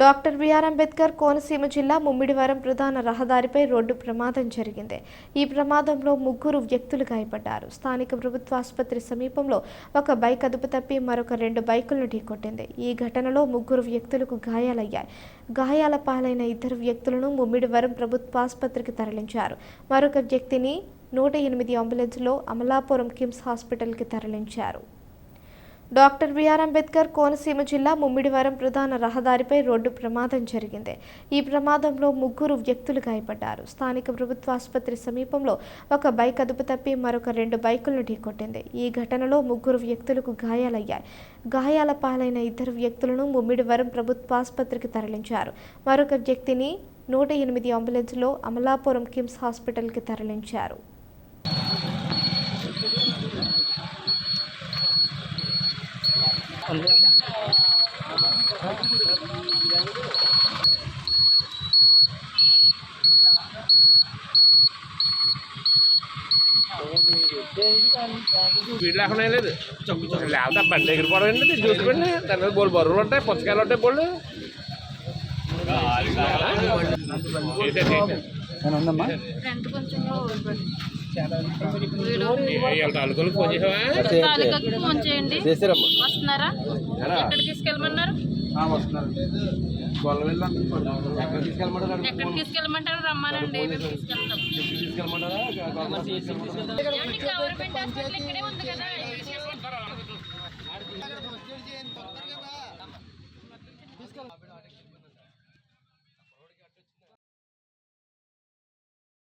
Doctor BR Ambedkar Konaseema జిల్లా ముమ్మిడివరం ప్రధాన రహదారిపై రోడ్డు ప్రమాదం జరిగింది. ఈ ప్రమాదంలో ముగ్గురు వ్యక్తులు గాయపడ్డారు. స్థానిక ప్రభుత్వ ఆసుపత్రి సమీపంలో ఒక బైక్ అదుపు తప్పి మరొక రెండు బైకులను ఢీకొట్టింది. ఈ ఘటనలో ముగ్గురు వ్యక్తులకు గాయాలయ్యాయి. గాయాల పాలైన ఇద్దరు వ్యక్తులను ముమ్మిడివరం ప్రభుత్వ ఆసుపత్రికి తరలించారు. మరొక వ్యక్తిని నూట ఎనిమిది అంబులెన్స్లో అమలాపురం కిమ్స్ హాస్పిటల్కి తరలించారు. డాక్టర్ బిఆర్ అంబేద్కర్ కోనసీమ జిల్లా ముమ్మిడివరం ప్రధాన రహదారిపై రోడ్డు ప్రమాదం జరిగింది. ఈ ప్రమాదంలో ముగ్గురు వ్యక్తులు గాయపడ్డారు. స్థానిక ప్రభుత్వ ఆసుపత్రి సమీపంలో ఒక బైక్ అదుపు తప్పి మరొక రెండు బైకులను ఢీకొట్టింది. ఈ ఘటనలో ముగ్గురు వ్యక్తులకు గాయాలయ్యాయి. గాయాల పాలైన ఇద్దరు వ్యక్తులను ముమ్మిడివరం ప్రభుత్వ ఆసుపత్రికి తరలించారు. మరొక వ్యక్తిని నూట ఎనిమిది అంబులెన్స్లో అమలాపురం కిమ్స్ హాస్పిటల్కి తరలించారు. స్పీడ్ లేకుండా ఏం లేదు లేకపోతే బండి ఎగిరిపోవడం ఏంటి చూసుకోండి దాని మీద బోల్ బరువులు ఉంటాయి పుచ్చకాయలు ఉంటాయి బోళ్ళు ఫ్రంట్ కొంచెం తాలూకులు ఫోన్ చేసావా? తాలూకాకి ఫోన్ చేయండి. వస్తున్నారా? ఎక్కడ? తీసుకెళ్ళమన్నారు? ఎక్కడ తీసుకెళ్ళమంటారు? రమ్మానండి. మేము తీసుకెళ్తాం. గవర్నమెంట్ హాస్పిటల్ ఇక్కడే ఉంది కదా.